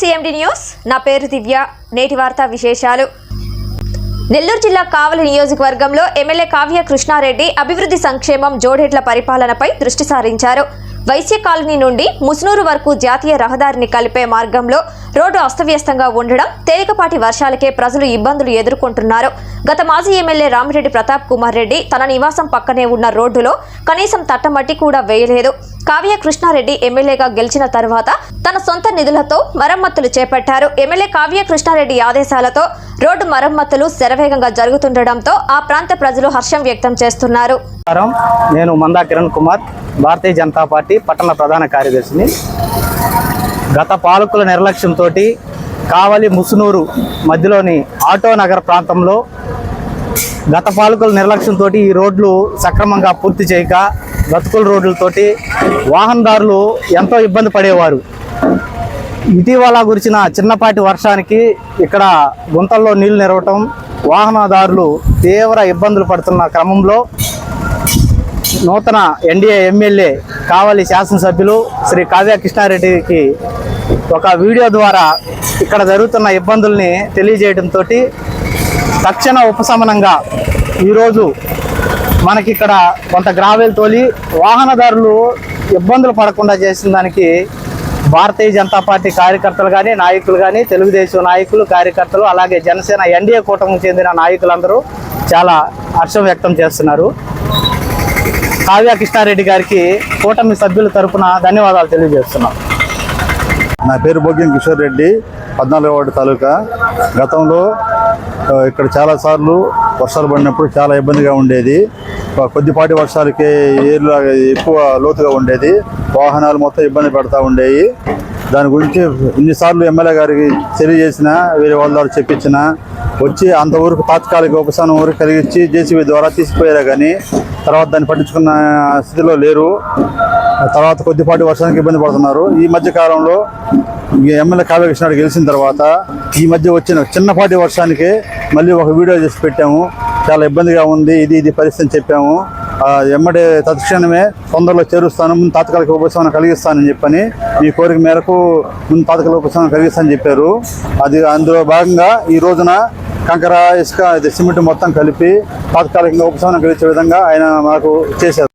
CMD news నా పేరు దివ్య. నేటి వార్తా విశేషాలు. నెల్లూరు జిల్లా కావలి నియోజకవర్గంలో ఎమ్మెల్యే కావ్య కృష్ణారెడ్డి అభివృద్ధి సంక్షేమం జోడేట్ల పరిపాలనపై దృష్టి సారించారు. వైశ్య కాలనీ నుండి ముస్నూరు వరకు జాతీయ రహదారిని కలిపే మార్గంలో రోడ్డు అస్తవ్యస్తంగా ఉండడం తేలికపాటి వర్షాలకే ప్రజలు ఇబ్బందులు ఎదుర్కొంటున్నారు. గత మాజీ ఎమ్మెల్యే రామిరెడ్డి ప్రతాప్ కుమార్ రెడ్డి తన నివాసం పక్కనే ఉన్న రోడ్డులో కనీసం తట్టమట్టి కూడా వేయలేదు. కావ్య కృష్ణారెడ్డి ఎమ్మెల్యేగా గెలిచిన తర్వాత తన సొంత నిధులతో మరమ్మతులు చేపట్టారు. ఎమ్మెల్యే కావ్య కృష్ణారెడ్డి ఆదేశాలతో రోడ్డు మరమ్మతులు శరవేగంగా జరుగుతుండటంతో ఆ ప్రాంత ప్రజలు హర్షం వ్యక్తం చేస్తున్నారు. నేను మందా కిరణ్ కుమార్ భారతీయ జనతా పార్టీ పట్టణ ప్రధాన కార్యదర్శిని. గత పాలకుల నిర్లక్ష్యంతో కావలి ముసునూరు మధ్యలోని ఆటో నగర్ ప్రాంతంలో గత పాలకుల నిర్లక్ష్యంతో ఈ రోడ్లు సక్రమంగా పూర్తి చేయక గతుకుల రోడ్లతోటి వాహనదారులు ఎంతో ఇబ్బంది పడేవారు. ఇటీవల గురిచిన చిన్నపాటి వర్షానికి ఇక్కడ గుంతల్లో నీళ్ళు నిరవటం వాహనదారులు తీవ్ర ఇబ్బందులు పడుతున్న క్రమంలో నూతన ఎన్డీఏ ఎమ్మెల్యే కావలి శాసనసభ్యులు శ్రీ కావ్య కృష్ణారెడ్డికి ఒక వీడియో ద్వారా ఇక్కడ జరుగుతున్న ఇబ్బందుల్ని తెలియజేయడంతో తక్షణ ఉపశమనంగా ఈరోజు మనకి ఇక్కడ కొంత గ్రావెల్ తోలి వాహనదారులు ఇబ్బందులు పడకుండా చేసిన దానికి భారతీయ జనతా పార్టీ కార్యకర్తలు కానీ నాయకులు కానీ తెలుగుదేశం నాయకులు కార్యకర్తలు అలాగే జనసేన ఎన్డీఏ కూటమికి చెందిన నాయకులందరూ చాలా హర్షం వ్యక్తం చేస్తున్నారు. కావ్య కృష్ణారెడ్డి గారికి కూటమి సభ్యుల తరఫున ధన్యవాదాలు తెలియజేస్తున్నాం. నా పేరు బొగ్గిన కిషోర్ రెడ్డి పద్నాలుగు వార్డు తాలూకా. గతంలో ఇక్కడ చాలాసార్లు వర్షాలు పడినప్పుడు చాలా ఇబ్బందిగా ఉండేది. కొద్దిపాటి వర్షాలకి ఏర్లు ఎక్కువ లోతుగా ఉండేది. వాహనాలు మొత్తం ఇబ్బంది పడతా ఉండేవి దాని గురించి ఇన్నిసార్లు ఎమ్మెల్యే గారికి తెలియజేసిన వేరే వాళ్ళ ద్వారా చెప్పించిన వచ్చి అంతవరకు తాత్కాలిక ఉపశమనం వరకు కలిగించి జేసీబీ ద్వారా తీసుకుపోయారు కానీ తర్వాత దాన్ని పట్టించుకున్న స్థితిలో లేరు. తర్వాత కొద్దిపాటి వర్షానికి ఇబ్బంది పడుతున్నారు. ఈ మధ్య కాలంలో ఎమ్మెల్యే కావ్య కృష్ణాడు గెలిచిన తర్వాత ఈ మధ్య వచ్చిన చిన్నపాటి వర్షానికి మళ్ళీ ఒక వీడియో చేసి పెట్టాము. చాలా ఇబ్బందిగా ఉంది. ఇది ఇది పరిస్థితి చెప్పాము. ఎమ్మడే తత్క్షణమే తొందరలో చేరుస్తాను. ముందు తాత్కాలిక ఉపశమనం కలిగిస్తానని చెప్పని మీ కోరిక మేరకు ముందు తాత్కాలిక ఉపశమనం కలిగిస్తానని చెప్పారు. అది అందులో భాగంగా ఈ రోజున కంకర ఇసుక సిమెంట్ మొత్తం కలిపి తాత్కాలికంగా ఉపశమనం కలిగించే విధంగా ఆయన మాకు చేశారు.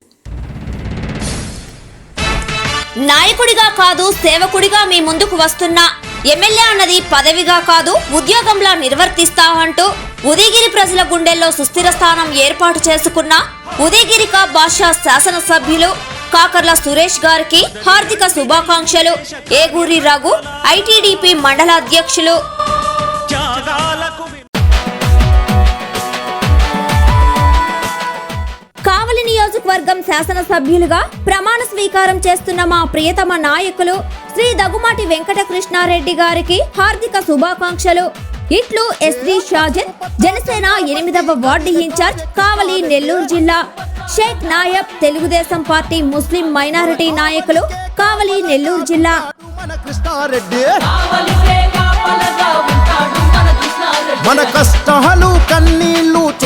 కాదు సేవకుడిగా మీ ముందుకు వస్తున్న. ఎమ్మెల్యే అన్నది పదవిగా కాదు ఉద్యోగంలా నిర్వర్తిస్తా అంటూ ఉదయగిరి ప్రజల గుండెల్లో సుస్థిర స్థానం ఏర్పాటు చేసుకున్న ఉదయగిరిక భాషా శాసనసభ్యులు కాకర్ల సురేష్ గారికి హార్దిక శుభాకాంక్షలు. ఏగూరి రఘు ఐటీడీపీ మండల అధ్యక్షులు కావలి నియోజకవర్గం శాసనసభ్యులుగా ప్రమాణ స్వీకారం చేస్తున్న మా ప్రియతమ నాయకులు శ్రీ దగ్గుమాటి వెంకటకృష్ణారెడ్డి గారికి హార్దిక శుభాకాంక్షలు. ఇట్లు ఎస్డి షాజన్ జనసేన ఎనిమిదవ వార్డు ఇన్ఛార్జ్ కావలి నెల్లూరు జిల్లా. Sheikh Nayab Telugu Desam party Muslim minority నాయకులు కావలి నెల్లూరు జిల్లా. మన కృష్ణారెడ్డి. మన కష్టాలు